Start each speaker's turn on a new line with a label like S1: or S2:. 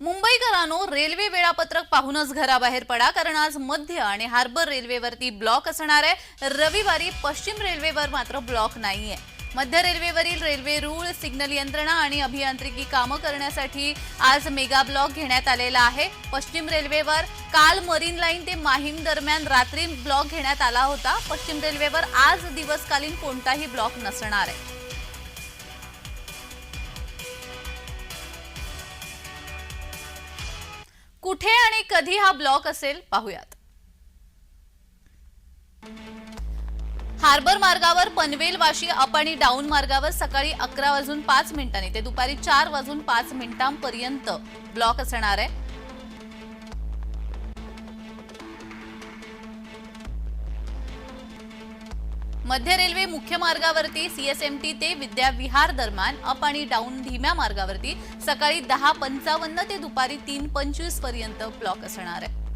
S1: मुंबईकरांनो railway वेळापत्रक पाहूनच घराबाहेर पडा कारण आज मध्य आणि हार्बर रेल्वेवरती ब्लॉक असणार आहे. रविवारी पश्चिम रेल्वेवर मात्र ब्लॉक नाहीये. मध्य रेल्वेवरील रेल्वे रूळ सिग्नल यंत्रणा आणि अभियांत्रिकी कामं करण्यासाठी आज मेगा ब्लॉक घेण्यात आलेला आहे. पश्चिम रेल्वेवर काल मरीन लाईन ते माहीम दरम्यान रात्री ब्लॉक घेण्यात आला होता. पश्चिम रेल्वेवर आज दिवसकालीन कोणताही ब्लॉक नसणार आहे. कुठे आणि कधी हा ब्लॉक असेल पाहूयात. हार्बर मार्गावर पनवेल वाशी अप आणि डाऊन मार्गावर सकाळी अकरा वाजून पाच मिनिटांनी ते दुपारी चार वाजून पाच मिनिटांपर्यंत ब्लॉक असणार आहे. मध्य रेल्वे मुख्य मार्गावरती सीएसएमटी ते विद्याविहार दरम्यान अप आणि डाऊन धीम्या मार्गावरती सकाळी दहा पंचावन्न ते दुपारी तीन पंचवीसपर्यंत ब्लॉक असणार आहे.